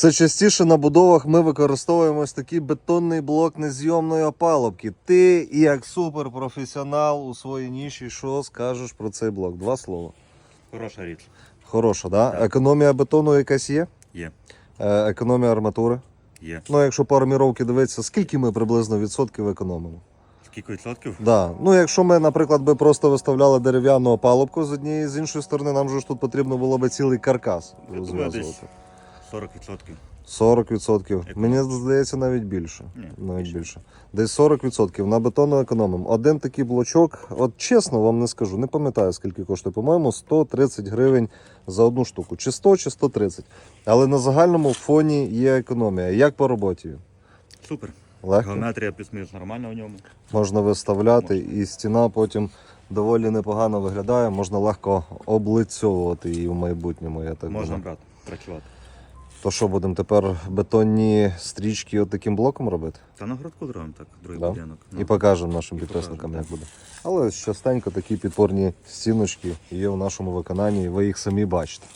Це частіше на будовах ми використовуємо ось такий бетонний блок незйомної опалубки. Ти, як суперпрофесіонал у своїй ніші, що скажеш про цей блок? Два слова. Хороша річ. Хороша, да? Так. Економія бетону якась є? Є. Е, економія арматури. Є. Ну, якщо по арміровці дивитися, скільки ми приблизно відсотків економимо? Скільки відсотків? Да. Ну, якщо ми, наприклад, би просто виставляли дерев'яну опалубку з однієї з іншої сторони, нам же ж тут потрібно було би цілий каркас розв'язувати. Десь 40 відсотків. 40%. Мені здається, навіть більше. Ні, навіть більше. Десь 40% на бетону економимо. Один такий блочок, от чесно вам не скажу, не пам'ятаю скільки коштує. По-моєму, 130 гривень за одну штуку. Чи 100, чи 130. Але на загальному фоні є економія. Як по роботі? Супер. Легко Геометрія плюс-мінус нормальна в ньому. можна виставляти, і стіна потім доволі непогано виглядає. Можна легко облицьовувати її в майбутньому. Я так Можна думаю. брати, працювати. То що будемо тепер бетонні стрічки от таким блоком робити? Та на городку зробимо так, другий Да? будинок. Ну, І покажемо нашим І підписникам, покажемо, як буде. Але частенько такі підпорні стіночки є в нашому виконанні, і ви їх самі бачите.